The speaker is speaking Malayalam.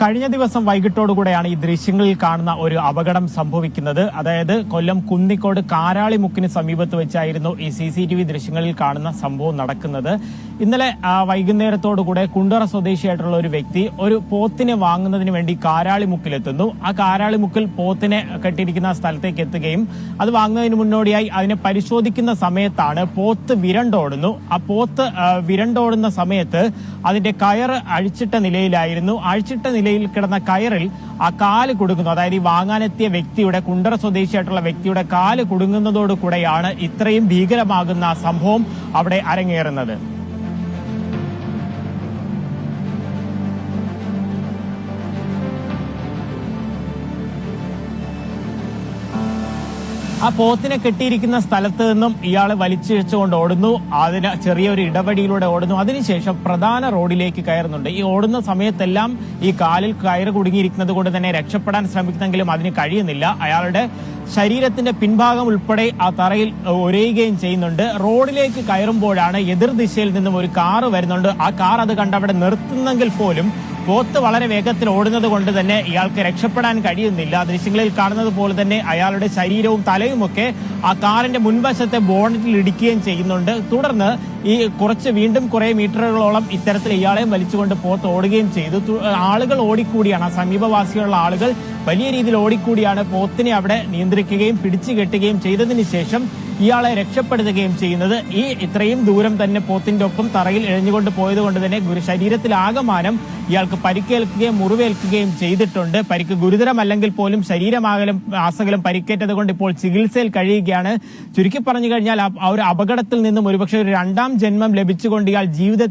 കഴിഞ്ഞ ദിവസം വൈകിട്ടോടുകൂടെയാണ് ഈ ദൃശ്യങ്ങളിൽ കാണുന്ന ഒരു അപകടം സംഭവിക്കുന്നത്. അതായത് കൊല്ലം കുന്നിക്കോട് കാരാളിമുക്കിന് സമീപത്ത് വെച്ചായിരുന്നു ഈ സി ദൃശ്യങ്ങളിൽ കാണുന്ന സംഭവം നടക്കുന്നത്. ഇന്നലെ വൈകുന്നേരത്തോടു കൂടെ കുണ്ടറ സ്വദേശിയായിട്ടുള്ള ഒരു വ്യക്തി ഒരു പോത്തിനെ വാങ്ങുന്നതിന് വേണ്ടി കാരാളിമുക്കിലെത്തുന്നു. ആ കാരാളിമുക്കിൽ പോത്തിനെ കെട്ടിയിരിക്കുന്ന സ്ഥലത്തേക്ക് എത്തുകയും അത് വാങ്ങുന്നതിന് മുന്നോടിയായി അതിനെ പരിശോധിക്കുന്ന സമയത്താണ് പോത്ത് വിരണ്ടോടുന്നു. ആ പോത്ത് വിരണ്ടോടുന്ന സമയത്ത് അതിന്റെ കയർ അഴിച്ചിട്ട നിലയിലായിരുന്നു. അഴിച്ചിട്ട നിലയിൽ കിടന്ന കയറിൽ ആ കാൽ കൊടുക്കുന്നു അതായത് ഈ വാങ്ങാനെത്തിയ വ്യക്തിയുടെ കുണ്ടറ സ്വദേശിയായിട്ടുള്ള വ്യക്തിയുടെ കാൽ കുടുങ്ങുന്നതോടു കൂടെയാണ് ഇത്രയും ഭീകരമാകുന്ന സംഭവം അവിടെ അരങ്ങേറുന്നത്. ആ പോത്തിനെ കെട്ടിയിരിക്കുന്ന സ്ഥലത്ത് നിന്നും ഇയാൾ വലിച്ചിഴച്ചുകൊണ്ട് ഓടുന്നു. അതിന് ചെറിയൊരു ഇടവഴിയിലൂടെ ഓടുന്നു. അതിനുശേഷം പ്രധാന റോഡിലേക്ക് കയറുന്നുണ്ട്. ഈ ഓടുന്ന സമയത്തെല്ലാം ഈ കാലിൽ കയറ് കുടുങ്ങിയിരിക്കുന്നത് കൊണ്ട് തന്നെ രക്ഷപ്പെടാൻ ശ്രമിക്കുന്നെങ്കിലും അതിന് കഴിയുന്നില്ല. അയാളുടെ ശരീരത്തിന്റെ പിൻഭാഗം ഉൾപ്പെടെ ആ തറയിൽ ഒരയുകയും ചെയ്യുന്നുണ്ട്. റോഡിലേക്ക് കയറുമ്പോഴാണ് എതിർദിശയിൽ നിന്നും ഒരു കാറ് വരുന്നുണ്ട്. ആ കാർ അത് കണ്ട് അവിടെ നിർത്തുന്നെങ്കിൽ പോലും പോത്ത് വളരെ വേഗത്തിൽ ഓടുന്നത് കൊണ്ട് തന്നെ ഇയാൾക്ക് രക്ഷപ്പെടാൻ കഴിയുന്നില്ല. ദൃശ്യങ്ങളിൽ കാണുന്നത് പോലെ തന്നെ അയാളുടെ ശരീരവും തലയുമൊക്കെ ആ കാറിന്റെ മുൻവശത്തെ ബോണറ്റിൽ ഇടിക്കുകയും ചെയ്യുന്നുണ്ട്. തുടർന്ന് ഈ കുറച്ച് വീണ്ടും കുറെ മീറ്ററുകളോളം ഇത്തരത്തിൽ ഇയാളെ വലിച്ചുകൊണ്ട് പോത്ത് ഓടുകയും ചെയ്തു. ആളുകൾ ഓടിക്കൂടിയാണ്. ആ സമീപവാസികളുള്ള ആളുകൾ വലിയ രീതിയിൽ ഓടിക്കൂടിയാണ് പോത്തിനെ അവിടെ നിയന്ത്രിക്കുകയും പിടിച്ചു കെട്ടുകയും ചെയ്തതിന് ശേഷം ഇയാളെ രക്ഷപ്പെടുത്തുകയും ചെയ്യുന്നത്. ഈ ഇത്രയും ദൂരം തന്നെ പോത്തിന്റെ ഒപ്പം തറയിൽ ഇഴഞ്ഞുകൊണ്ട് പോയത് കൊണ്ട് തന്നെ ആകമാനം ഇയാൾക്ക് പരിക്കേൽക്കുകയും മുറിവേൽക്കുകയും ചെയ്തിട്ടുണ്ട്. പരിക്ക് ഗുരുതരമല്ലെങ്കിൽ പോലും ശരീരമാകലും ആസകലും പരിക്കേറ്റത് കൊണ്ട് ഇപ്പോൾ ചികിത്സയിൽ കഴിയുകയാണ് ചുരുക്കി പറഞ്ഞു കഴിഞ്ഞാൽ ആ- ഒരു അപകടത്തിൽ നിന്നും ഒരുപക്ഷെ ഒരു രണ്ടാം ജന്മം ലഭിച്ചുകൊണ്ട് ഇയാൾ